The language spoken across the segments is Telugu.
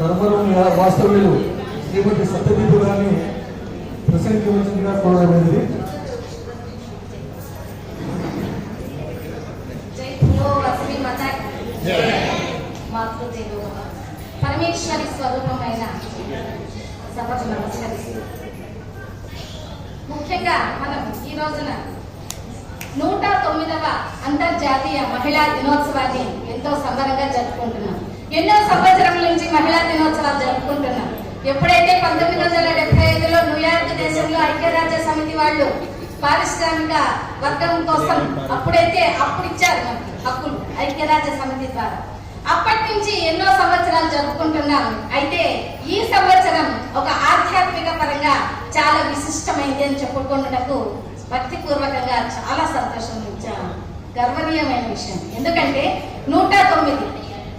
ధర్మవరం వాస్తవ్యులు శ్రీమతి సత్యదీపు గారిని ప్రసంగించవలసిందిగా కోరబడింది పరమేశ్వరి స్వరూపమైన సభకు నమస్కరిస్తూ. ముఖ్యంగా మనం ఈ రోజున నూట తొమ్మిదవ అంతర్జాతీయ మహిళా దినోత్సవాన్ని ఎంతో సంబరంగా జరుపుకుంటున్నాం. ఎన్నో సంవత్సరం నుంచి మహిళా దినోత్సవాలు జరుపుకుంటున్నాం. ఎప్పుడైతే పంతొమ్మిది వందల డెబ్బై ఐదులో న్యూయార్క్ దేశంలో ఐక్యరాజ్య సమితి వాళ్ళు పారిశ్రామిక వర్గం కోసం అప్పుడైతే అప్పుడు ఇచ్చారు మనకి హక్కులు ఐక్యరాజ్య సమితి ద్వారా. అప్పటి నుంచి ఎన్నో సంవత్సరాలు జరుపుకుంటున్నాం. అయితే ఈ సంవత్సరం ఒక ఆధ్యాత్మిక పరంగా చాలా విశిష్టమైంది అని చెప్పుకున్నటకు భక్తిపూర్వకంగా చాలా సంతోషం చాలా గర్వనీయమైన విషయం. ఎందుకంటే నూట తొమ్మిది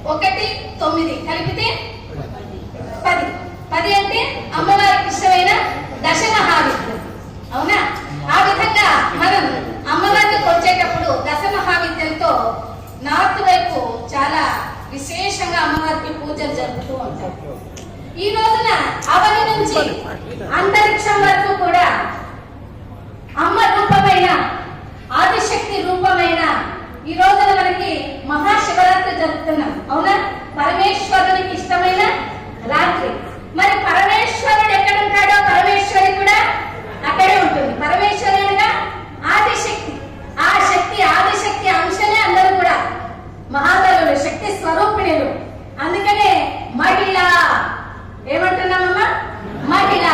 ఒకటి తొమ్మిది. కలిపితే పది. పది అంటే అమ్మవారికి ఇష్టమైన దశ అవునా? ఆ విధంగా మనం అమ్మవారికి వచ్చేటప్పుడు దశమహావిద్యంతో నార్త్ వైపు చాలా విశేషంగా అమ్మవారికి పూజలు జరుపుతూ ఉంటారు. ఈ రోజున అవని నుంచి అంతరిక్షం వరకు కూడా అమ్మ రూపమైన ఆదిశక్తి రూపమైన ఈ రోజున మనకి మహాశివరాత్రి జరుపుతున్నాం. అవునా? పరమేశ్వరునికి ఇష్టమైన రాత్రి. మరి పరమేశ్వరుడు ఎక్కడ ఉంటాడో పరమేశ్వరి కూడా అక్కడే ఉంటుంది పరమేశ్వరి అనగా ఆదిశక్తి ఆ శక్తి ఆదిశక్తి అంశనే అందరూ కూడా మహాతలులు శక్తి స్వరూపిణులు అందుకనే మహిళ ఏమంటున్నామమ్మా మహిళ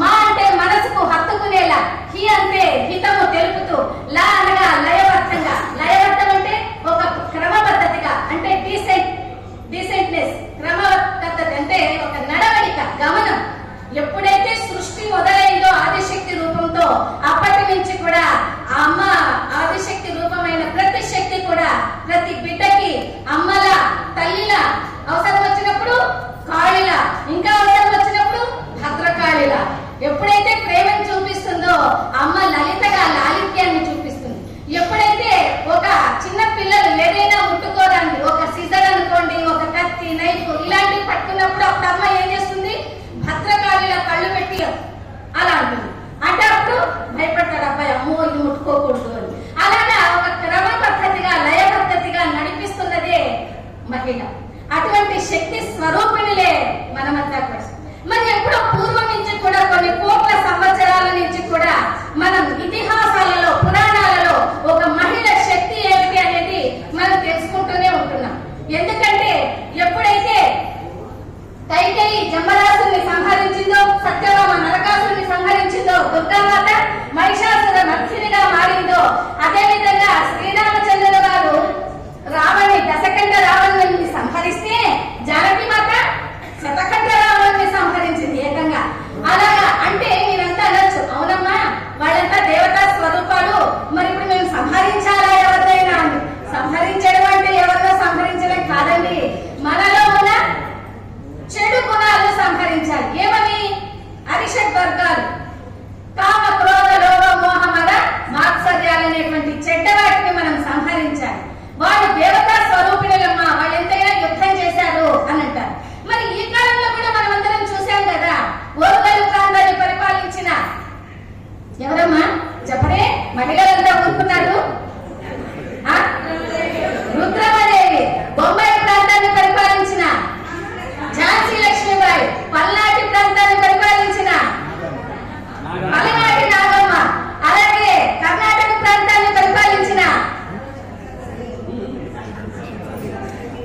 మా అంటే మనసుకు హత్తుకునేలా హి అంటే హితము తెలుపుతూ లా అనగా లయబద్ధంగా లయబద్ధం అంటే ఒక క్రమబద్ధతిగా అంటే డీసెంట్ డీసెంట్నెస్ క్రమబద్ధత అంటే ఒక నడవడిక గమనం ఎప్పుడైతే సృష్టి మొదలైందో ఆదిశక్తి రూపంతో అప్పటి నుంచి కూడా ఆ అమ్మ ఆదిశక్తి రూపమైన ప్రతి శక్తి కూడా ప్రతి బిడ్డకి అమ్మల తల్లిల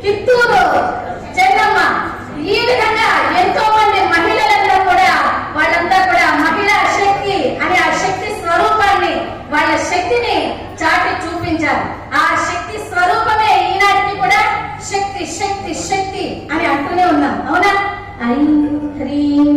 చిత్తూరు చెన్నమ్మ ఈ విధంగా ఎంతో మంది మహిళలందరూ కూడా వాళ్ళంతా కూడా మహిళా శక్తి అనే ఆ శక్తి స్వరూపాన్ని వాళ్ళ శక్తిని చాటి చూపించారు. ఆ శక్తి స్వరూపమే ఈనాటికి కూడా శక్తి శక్తి శక్తి అని అంటూనే ఉన్నాం. అవునా? ఐం హ్రీం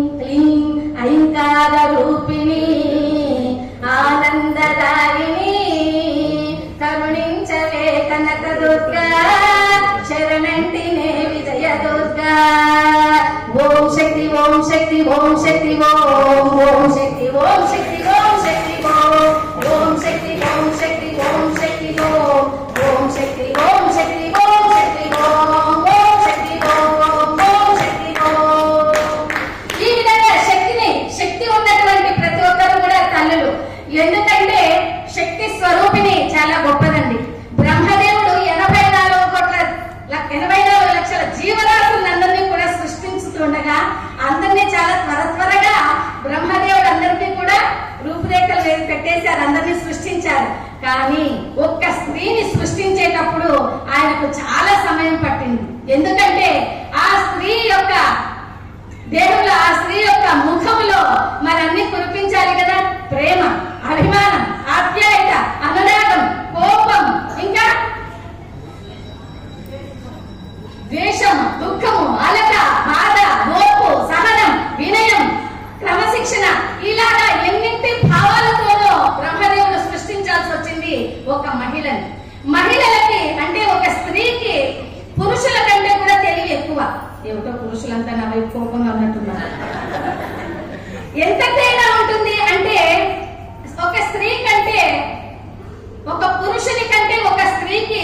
ఓం శక్తి ఓం ఓం శక్తి ఓం శక్తి ఓం శక్తి ఓం శక్తి ఓం శక్తి ఓం శక్తి ఓం శక్తి ఓం శక్తి ఓం శక్తి ఓం శక్తి ఓం ఓం శక్తి ఈ విధంగా శక్తిని శక్తి ఉన్నటువంటి ప్రతి ఒక్కరు కూడా తల్లులు ఎందుకంటే శక్తి స్వరూపిణి చాలా గొప్పదండి బ్రహ్మదేవుడు ఎనభై నాలుగు కోట్ల ఎనభై నాలుగు లక్షల జీవరాశులందరినీ కూడా సృష్టించుతుండగా త్వర త్వరగా బ్రహ్మదేవుడు అందరికీ కూడా రూపురేఖలు వేసి పెట్టేశారు అందరినీ సృష్టించారు. కానీ ఒక్క స్త్రీని సృష్టించేటప్పుడు ఆయనకు చాలా సమయం పట్టింది. ఎందుకంటే ఆ స్త్రీ యొక్క దేవుడు ఆ స్త్రీ యొక్క ముఖములో ఒక మహిళని. మహిళలకి అంటే ఒక స్త్రీకి పురుషుల కంటే కూడా తెలివి ఎక్కువ. ఏమిటో పురుషులంతా నా వైపు కోపంగా ఉన్నట్టున్నారు. ఎంత తేడా ఉంటుంది అంటే ఒక స్త్రీ కంటే ఒక పురుషుని కంటే ఒక స్త్రీకి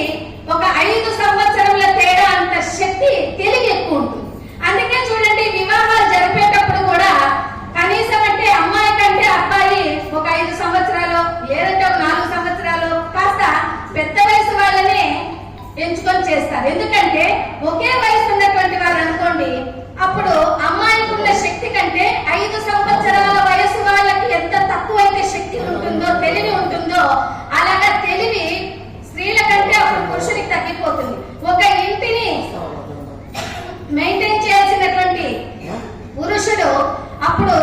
ఒక ఐదు సంవత్సరముల తేడా అంత శక్తి తెలివి ఎక్కువ ఉంటుంది అందుకే చూడండి వివాహాలు జరిపేటప్పుడు కూడా కనీసం అంటే అమ్మాయి కంటే అబ్బాయి ఒక ఐదు సంవత్సరాలు లేదంటే ఒక నాలుగు సంవత్సరాలు కాస్త పెద్ద వయసు వాళ్ళనే ఎంచుకొని చేస్తారు ఎందుకంటే ఒకే వయసు ఉన్నటువంటి వారు అనుకోండి అప్పుడు అమ్మాయికి ఉన్న శక్తి కంటే ఐదు సంవత్సరాల వయసు వాళ్ళకి ఎంత తక్కువైతే శక్తి ఉంటుందో తెలివి ఉంటుందో అలాగా తెలివి స్త్రీల కంటే అప్పుడు పురుషునికి తగ్గిపోతుంది ఒక ఇంటిని మెయింటైన్ చేయాల్సినటువంటి పురుషుడు అప్పుడు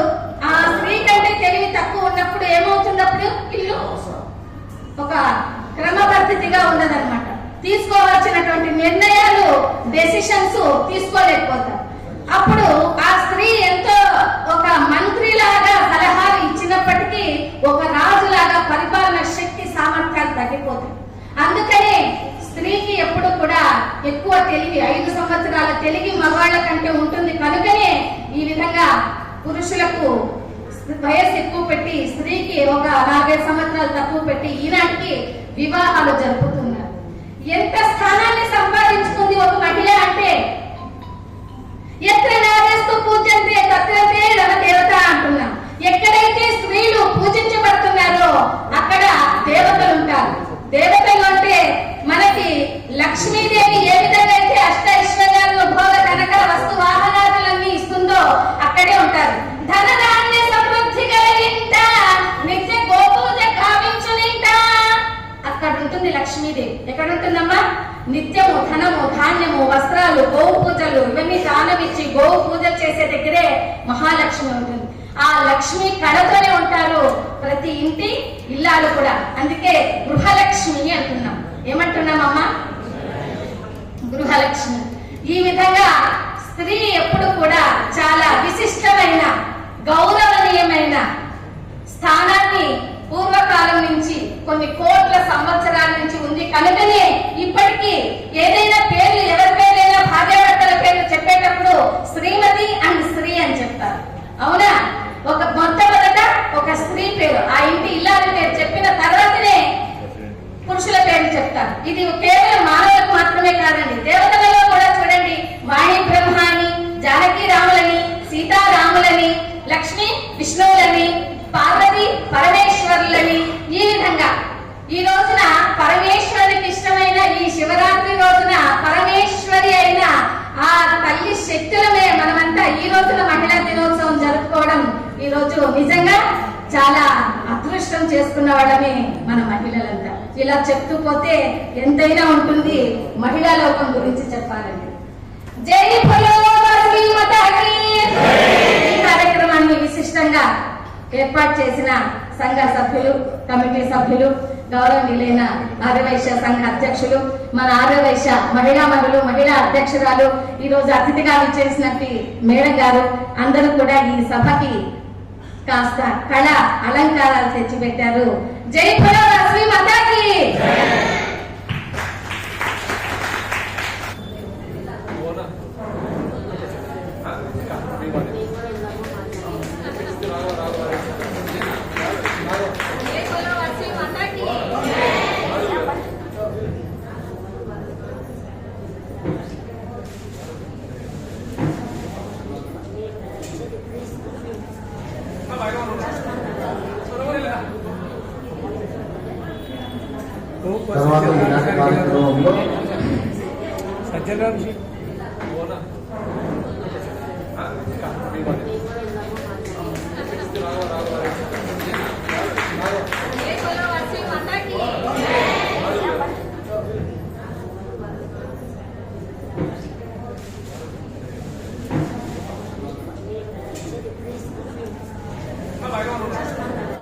ఆ స్త్రీ కంటే తెలివి తక్కువ ఉన్నప్పుడు ఏమవుతుంది అప్పుడు ఇల్లు ఒక పరిస్థితిగా ఉండదన్నమాట తీసుకోవాల్సినటువంటి నిర్ణయాలు డెసిషన్స్ తీసుకోలేకపోతారు అప్పుడు ఆ స్త్రీ ఎంతో ఒక మంత్రిలాగా సలహాలు ఇచ్చినప్పటికీ ఒక రాజులాగా పరిపాలన శక్తి సామర్థ్యాలు తగ్గిపోతాయి. అందుకనే స్త్రీకి ఎప్పుడు కూడా ఎక్కువ తెలివి ఐదు సంవత్సరాల తెలివి మగవాళ్ళ కంటే ఉంటుంది. కనుకనే ఈ విధంగా పురుషులకు వయసు ఎక్కువ పెట్టి స్త్రీకి ఒక నలభై సంవత్సరాలు తక్కువ పెట్టి ఈనాటికి వివాహాలు జరుపుతున్నారు. ఎంత స్థానాన్ని సంపాదించుకుంది ఒక మహిళ అంటే? ఎత్ర నాగస్తు పూజంతే తత్రంతే రమ దేవత అంటున్నాం. ఎక్కడైతే లక్ష్మీదేవి. ఎక్కడ ఉంటుందమ్మా నిత్యము ధనము ధాన్యము వస్త్రాలు గోవు పూజలు ఇవన్నీ దానం ఇచ్చి గోవు పూజలు చేసే దగ్గరే మహాలక్ష్మి ఉంటుంది. ఆ లక్ష్మి కళతోనే ఉంటారు ప్రతి ఇంటి ఇల్లాలు కూడా. అందుకే గృహలక్ష్మి అంటున్నాం. ఏమంటున్నామమ్మా? గృహలక్ష్మి. ఈ విధంగా స్త్రీ ఎప్పుడు కూడా చాలా విశిష్టమైన గౌరవనీయమైన స్థానాన్ని పూర్వకాలం నుంచి కొన్ని కోట్ల సంవత్సరాల నుంచి ఉంది. కనుకనే ఇప్పటికీ ఏదైనా పేర్లు ఎవరి పేర్లైనా భార్యాభర్తల పేర్లు చెప్పేటప్పుడు శ్రీమతి అండ్ స్త్రీ అని చెప్తారు. అవునా? ఒక మొట్టమొదట ఒక స్త్రీ పేరు. ఆ ఇంటి ఇల్లాలి పేరు చెప్పిన తర్వాతనే పురుషుల పేర్లు చెప్తారు. ఇది కేవలం మానవులకు మాత్రమే కాదండి. దేవతలలో కూడా చూడండి. వాణి బ్రహ్మాని జానకి రాములని సీతారాములని లక్ష్మి విష్ణువులని పార్వతి పరమేశ్వరులని ఈ విధంగా ఈ రోజున పరమేశ్వరునికి ఇష్టమైన ఈ శివరాత్రి రోజున పరమేశ్వరి అయిన ఆ తల్లి శక్తులమే మనమంతా ఈ రోజున మహిళా దినోత్సవం జరుపుకోవడం ఈ రోజు నిజంగా చాలా అదృష్టం చేసుకున్న వాళ్ళమే మన మహిళలంతా. ఇలా చెప్తూ పోతే ఎంతైనా ఉంటుంది మహిళా లోకం గురించి చెప్పాలండి జై ఈ కార్యక్రమాన్ని విశిష్టంగా ఏర్పాటు చేసిన సంఘ సభ్యులు కమిటీ సభ్యులు గౌరవనీయులైన ఆర్యవైశ్య సంఘ అధ్యక్షులు మన ఆర్యవైశ్య మహిళా మనులు మహిళా అధ్యక్షురాలు ఈ రోజు అతిథిగా విచ్చేసినట్టు మేడం గారు అందరూ కూడా ఈ సభకి కాస్త కళ అలంకారాలు తెచ్చిపెట్టారు. జై భలో కార్యక్రమంలో గారి